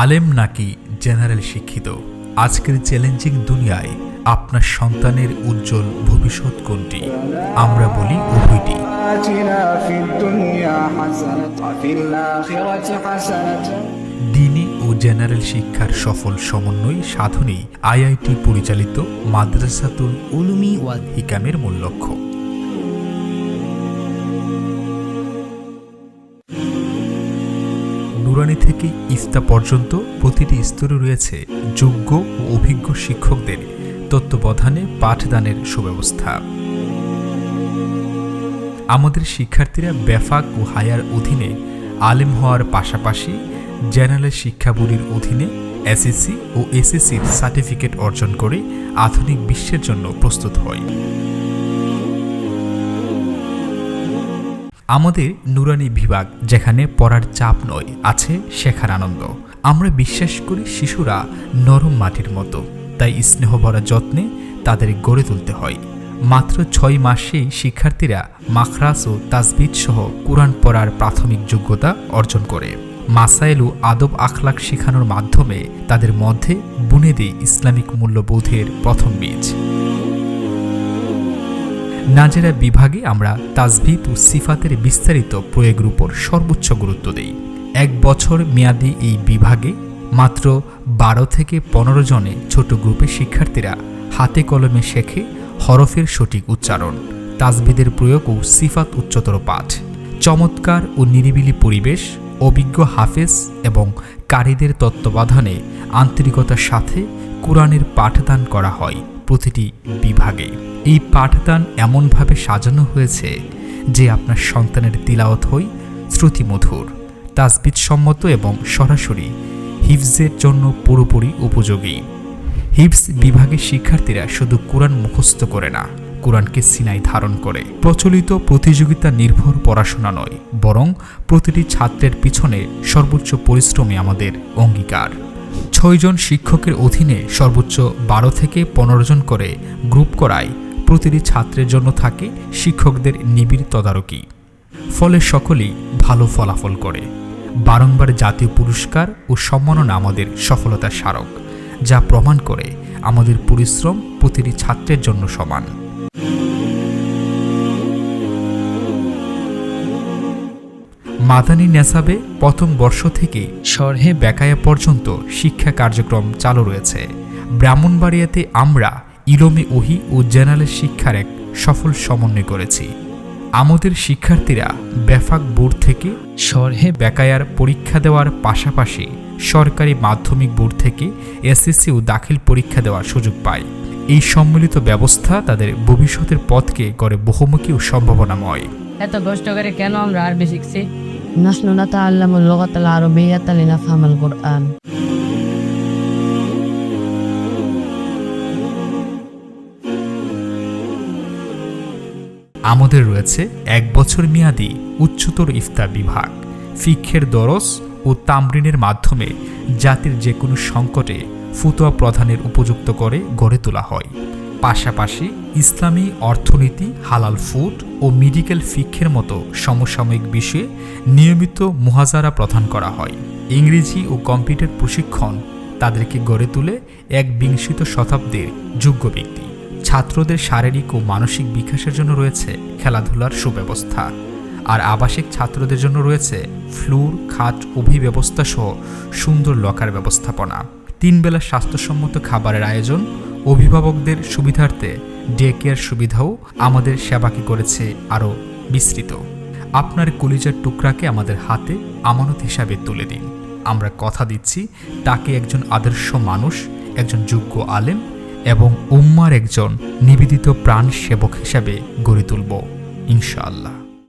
আলেম নাকি জেনারেল শিক্ষিত? আজকের চ্যালেঞ্জিং দুনিয়ায় আপনার সন্তানের উজ্জ্বল ভবিষ্যৎ কোনটি? আমরা বলি উভয়টি। দিনই ও জেনারেল শিক্ষার সফল সমন্বয় সাধনেই আইআইটি পরিচালিত মাদ্রাসাতুল উলুমি ওয়াল হিকামের মূল লক্ষ্য। নুরানি থেকে ইফতা পর্যন্ত প্রতিটি স্তরে রয়েছে যোগ্য ও অভিজ্ঞ শিক্ষকদের তত্ত্বাবধানে পাঠদানের সুব্যবস্থা। আমাদের শিক্ষার্থীরা ব্যাফাক ও হায়ার অধীনে আলেম হওয়ার পাশাপাশি জেনারেল শিক্ষা বোর্ডের অধীনে এসএসসি ও এসএসসির সার্টিফিকেট অর্জন করে আধুনিক বিশ্বের জন্য প্রস্তুত হয়। আমাদের নুরানি বিভাগ যেখানে পড়ার চাপ নয়, আছে শেখার আনন্দ। আমরা বিশ্বাস করি শিশুরা নরম মাটির মতো, তাই স্নেহ ভরা যত্নে তাদের গড়ে তুলতে হয়। মাত্র ছয় মাসেই শিক্ষার্থীরা মাখরাস ও তাজবিদ সহ কোরআন পড়ার প্রাথমিক যোগ্যতা অর্জন করে। মাসাইল ও আদব আখলাক শেখানোর মাধ্যমে তাদের মধ্যে বুনে দেয় ইসলামিক মূল্যবোধের প্রথম বীজ। নাজেরা বিভাগে আমরা তাজভিদ ও সিফাতের বিস্তারিত প্রয়োগের উপর সর্বোচ্চ গুরুত্ব দেই। এক বছর মেয়াদি এই বিভাগে মাত্র বারো থেকে পনেরো জনে ছোট গ্রুপে শিক্ষার্থীরা হাতে কলমে শেখে হরফের সঠিক উচ্চারণ তাজবিদের প্রয়োগ ও সিফাত উচ্চতর পাঠ, চমৎকার ও নিরিবিলি পরিবেশ, অভিজ্ঞ হাফেজ এবং কারীদের তত্ত্বাবধানে আন্তরিকতার সাথে কোরআনের পাঠদান করা হয়। প্রতিটি বিভাগে। এই পাঠদান এমনভাবে সাজানো হয়েছে যে আপনার সন্তানের তিলাওয়াত হই শ্রুতিমধুর তাজবিদ সম্মত এবং সরাসরি হিফজের জন্য পুরোপুরি উপযোগী। হিফস বিভাগের শিক্ষার্থীরা শুধু কোরআন মুখস্থ করে না, কোরআনকে সিনাই ধারণ করে। প্রচলিত প্রতিযোগিতা নির্ভর পড়াশোনা নয়, বরং প্রতিটি ছাত্রের পিছনে সর্বোচ্চ পরিশ্রমী আমাদের অঙ্গীকার। ছয়জন শিক্ষকের অধীনে সর্বোচ্চ বারো থেকে পনেরো জন করে গ্রুপ করায় প্রতিটি ছাত্রের জন্য থাকে শিক্ষকদের নিবিড় তদারকি। ফলে সকলেই ভালো ফলাফল করে। বারংবার জাতীয় পুরস্কার ও সম্মাননা আমাদের সফলতার স্মারক, যা প্রমাণ করে আমাদের পরিশ্রম প্রতিটি ছাত্রের জন্য সমান। মাদানী নেসাবে প্রথম বর্ষ থেকে সরহে বেকায়া পর্যন্ত শিক্ষা কার্যক্রম চালু রয়েছে। ব্রাহ্মণবাড়িয়াতে আমরা ইলমে ওহি ও জেনারেল শিক্ষার এক সফল সমন্বয় করেছি। আমাদের শিক্ষার্থীরা ব্যাফাক বোর্ড থেকে সরহে বেকায়ার পরীক্ষা দেওয়ার পাশাপাশি সরকারি মাধ্যমিক বোর্ড থেকে এসএসসি ও দাখিল পরীক্ষা দেওয়ার সুযোগ পায়। এই সম্মিলিত ব্যবস্থা তাদের ভবিষ্যতের পথকে গড়ে বহুমুখী ও সম্ভাবনাময়। এত কষ্ট করে কেন আমরা আরবি শিখছি? نحن نتعلم اللغة العربية لنفهم القرآن আমাদের রয়েছে এক বছর মেয়াদি উচ্চতর ইফতার বিভাগ ফিক্ষের দরস ও তামরিনের মাধ্যমে জাতির যে কোনো সংকটে ফুতোয়া প্রধানের উপযুক্ত করে গড়ে তোলা হয় পাশাপাশি ইসলামী অর্থনীতি, হালাল ফুড ও মেডিকেল ফিক্ষের মতো সমসাময়িক বিষয়ে নিয়মিত মুহাজারা প্রদান করা হয়। ইংরেজি ও কম্পিউটার প্রশিক্ষণ তাদেরকে গড়ে তুলে এক বিংশিত শতাব্দীর যোগ্য ব্যক্তি। ছাত্রদের শারীরিক ও মানসিক বিকাশের জন্য রয়েছে খেলাধুলার সুব্যবস্থা। আর আবাসিক ছাত্রদের জন্য রয়েছে ফ্লুর, খাট অভিব্যবস্থা সহ সুন্দর লকার ব্যবস্থাপনা। তিনবেলা স্বাস্থ্যসম্মত খাবারের আয়োজন অভিভাবকদের সুবিধার্থে ডে কেয়ার সুবিধাও আমাদের সেবাকে করেছে আরও বিস্তৃত। আপনার কলিজার টুকরাকে আমাদের হাতে আমানত হিসাবে তুলে দিন। আমরা কথা দিচ্ছি তাকে একজন আদর্শ মানুষ, একজন যোগ্য আলেম এবং উম্মার একজন নিবেদিত প্রাণ সেবক হিসাবে গড়ে তুলব, ইনশাআল্লাহ।